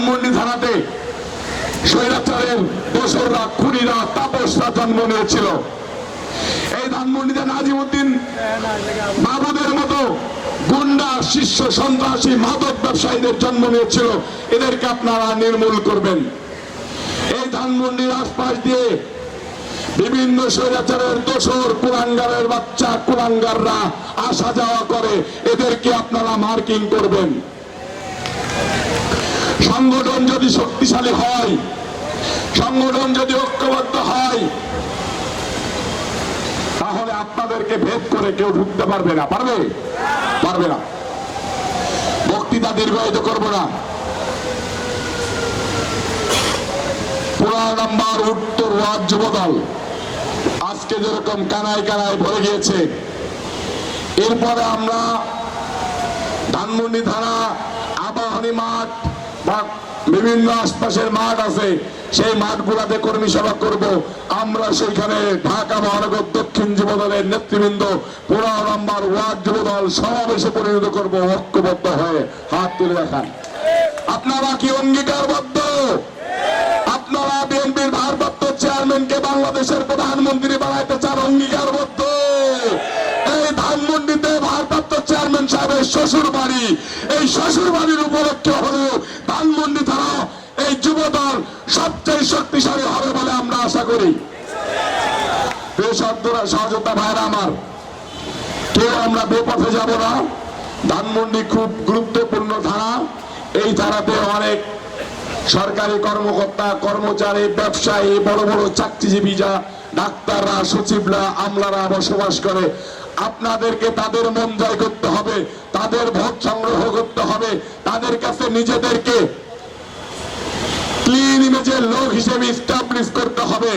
ধানমন্ডি থানাতে স্বৈরাচারের দোসররা, খুনিরা, তাপসরা জন্ম নিয়েছিল। এই ধানমন্ডিতে নাজিমুদ্দিন বাবুদের মতো গুন্ডা, শিষ্য, সন্ত্রাসী, মাদক ব্যবসায়ীদের জন্ম নিয়েছিল। এদেরকে আপনারা নির্মূল করবেন। এই ধানমন্ডির আশপাশ দিয়ে বিভিন্ন স্বৈরাচারের দোসর, কুলাঙ্গারের বাচ্চা কুরাঙ্গাররা আসা যাওয়া করে, এদেরকে আপনারা মার্কিং করবেন। সংগঠন যদি শক্তিশালী হয়, সংগঠন যদি ঐক্যবদ্ধ হয়, তাহলে আপনাদেরকে ভেদ করে কেউ ঢুকতে পারবে না। পারবে? পারবে না। বক্তৃতা দীর্ঘায়িত করব না। পুরা নাম্বার উত্তর ওয়ার্ড যুবদল আজকে যেরকম কানায় কানায় ভরে গিয়েছে, এরপরে আমরা ধানমন্ডি থানা আবাহনী মাঠ বিভিন্ন আশপাশের মাঠ আছে। সেই মাঠগুলাতে কর্মী সভা করব। আমরা সেখানে ঢাকা মহানগর দক্ষিণ যুবদলের নেতৃবৃন্দ পুরা নাম্বার ওয়ার্ড যুবদল সমাবেশে পরিণত করব, ঐক্যবদ্ধ হয়ে হাত তুলে দেখান। আপনারা কি অঙ্গীকারবদ্ধ? আপনারা বিএনপির ভারপ্রাপ্ত চেয়ারম্যানকে বাংলাদেশের প্রধানমন্ত্রী বানাইতে চান অঙ্গীকারবদ্ধ? এই ধানমন্ডিতে ভারপ্রাপ্ত চেয়ারম্যান সাহেবের শ্বশুর বাড়ি এই শ্বশুর বাড়ির উপলক্ষে হলেও করি। সহযোদ্ধা ভাইরা আমার, কেউ আমরা বেপথে যাব না। ধানমন্ডি খুব গুরুত্বপূর্ণ থানা। এই থানাতে অনেক সরকারি কর্মকর্তা, কর্মচারী, ব্যবসায়ী, বড় বড় চাকরিজীবী যা ডাক্তাররা, সচিবরা, আমলারা বসবাস করে। আপনাদেরকে তাদের মন জয় করতে হবে তাদের ভোট সংগ্রহ করতে হবে তাদের কাছে নিজেদেরকে ক্লিন ইমেজের লোক হিসেবে স্টাবলিশ করতে হবে।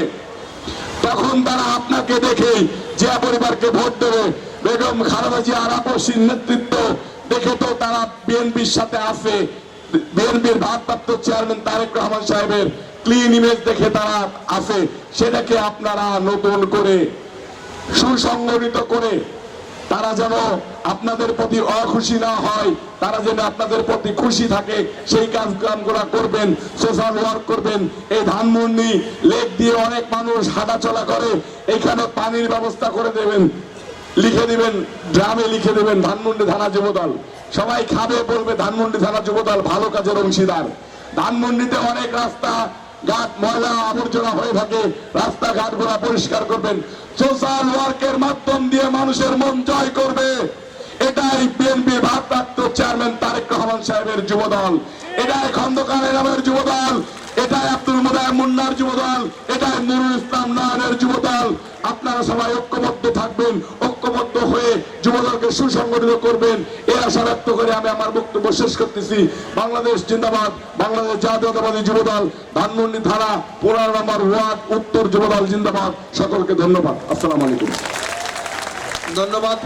তখন তারা আপনাকে দেখে যে পরিবারকে ভোট দেবে। বেগম খালেদা জিয়ার আপসীর নেতৃত্ব দেখে তো তারা বিএনপির সাথে আছে। বিএনপির ভারপ্রাপ্ত চেয়ারম্যান তারেক রহমান সাহেবের ক্লিন ইমেজ দেখে তারা আছে। সেটাকে আপনারা নতুন করে সুসংগঠিত করে তারা যেন আপনাদের প্রতি অখুশি না হয়, তারা যেন আপনাদের প্রতি খুশি থাকে, সেই কাজ কামগুলা করবেন, সোশ্যাল ওয়ার্ক করবেন। এই ধানমন্ডি, লেক দিয়ে অনেক মানুষ হাঁটাচলা করে, এখানে পানির ব্যবস্থা করে দেবেন, লিখে দিবেন, গ্রামে লিখে দেবেন, ধানমন্ডি থানা যুবদল সবাই খাবে, বলবে, ধানমন্ডি থানা যুবদল ভালো কাজের অংশীদার। ধানমন্ডিতে অনেক রাস্তা, ঘাট, ময়লা, আবর্জনা হয়ে থাকে রাস্তাঘাটগুলা পরিষ্কার করবেন। সোশ্যাল ওয়ার্কের মাধ্যম দিয়ে মানুষের মন জয় করবে। এটাই বিএনপি ভারপ্রাপ্ত চেয়ারম্যান তারেক রহমান সাহেবের যুবদল। এটাই খন্দকারের নামের যুবদল। এটাই আব্দুল মুদায় মুন্নার যুবদল। এটাই নুরুল ইসলাম নয়নের যুবদল। আপনারা সবাই ঐক্যবদ্ধ থাকবেন, ঐক্যবদ্ধ হয়ে যুবদলকে সুসংগঠিত করবেন। এই আশা ব্যক্ত করে আমি আমার বক্তব্য শেষ করতেছি। বাংলাদেশ জিন্দাবাদ, বাংলাদেশ জাতীয়তাবাদী যুবদল, ধানমন্ডি থানা পনেরো নম্বর ওয়ার্ড, উত্তর যুবদল, জিন্দাবাদ। সকলকে ধন্যবাদ। আসসালামু আলাইকুম। ধন্যবাদ